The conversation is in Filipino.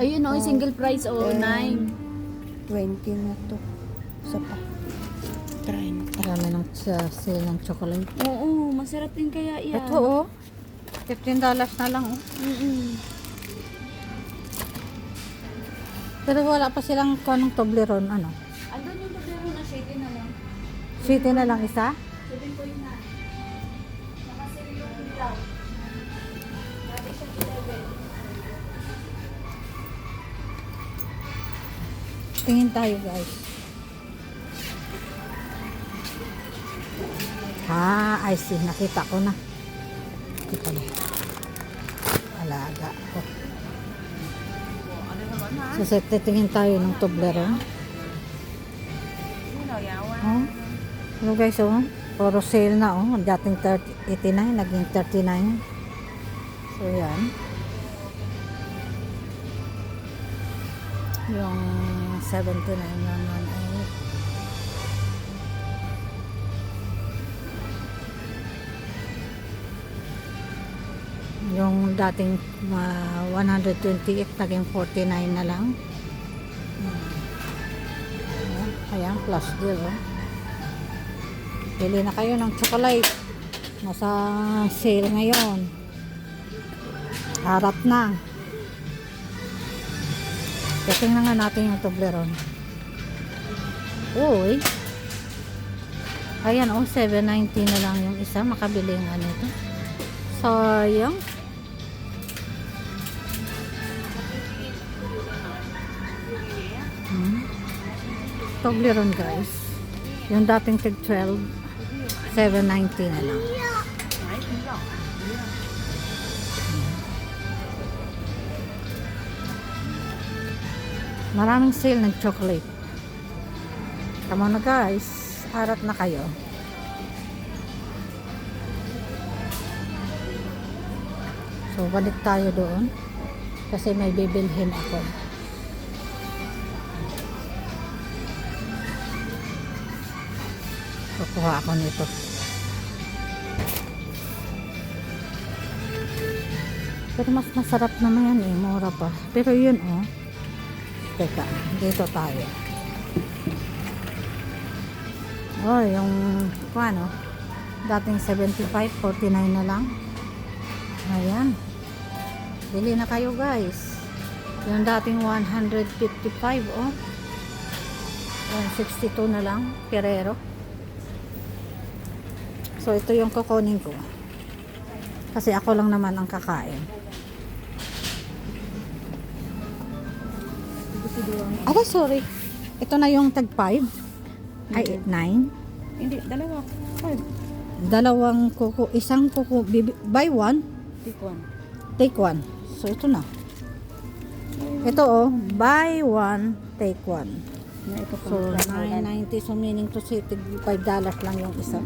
Ayun o, single price o, Ten. 9. 20 na to. Isa pa. 30. Marami ng sa sale ng chocolate. Oo, masarap din kaya yan. Ito oh. $15 na lang oh. Mm-mm. Pero wala pa silang kanong Toblerone ano. Andun yung Toblerone na shady na lang. City na lang isa. 7.9. Tingin tayo guys. Ah, I see. Nakita ko na. Ito na. Alaga ko. So, so titingin tayo ng Toblerone. Oh. Ano guys, oh. Puro sale na, oh. Dating 30, 89, naging 39. So, yan. Yung 79 naman ay yung dating uh, 128 naging 49 na lang. Hmm. Ayan, plus deal. Oh. Pili na kayo ng chocolate. Nasa sale ngayon. Harap na. Kaya tingnan nga natin yung Toblerone. Uy. Ayan, oh, 7.90 na lang yung isa. Makabili nga nito. Sayang. Hmm. Toblerone guys. Yung dating tig 12, 7.90 na lang. Maraming sale ng chocolate. Come on na guys. Harap na kayo. So, balik tayo doon. Kasi may bibilhin ako. Kukuha ako nito. Pero mas masarap naman yan eh. Mura pa. Pero yun oh. Teka, dito tayo. Oh, yung ano, dating 75, 49 na lang. Ayan. Bili na kayo guys. Yung dating 155, oh. 162 na lang, Ferrero. So, ito yung kukunin ko. Kasi ako lang naman ang kakain. Aba, sorry. Ito na yung tag 5. Ay, 9. Hindi, dalawa. Five. Dalawang kuko, isang kuko, buy one, Take one. take one. So, ito na. Ito oh, buy one, take one. Na ito. So, 9.90. So, meaning to say, tig $5 lang yung isa.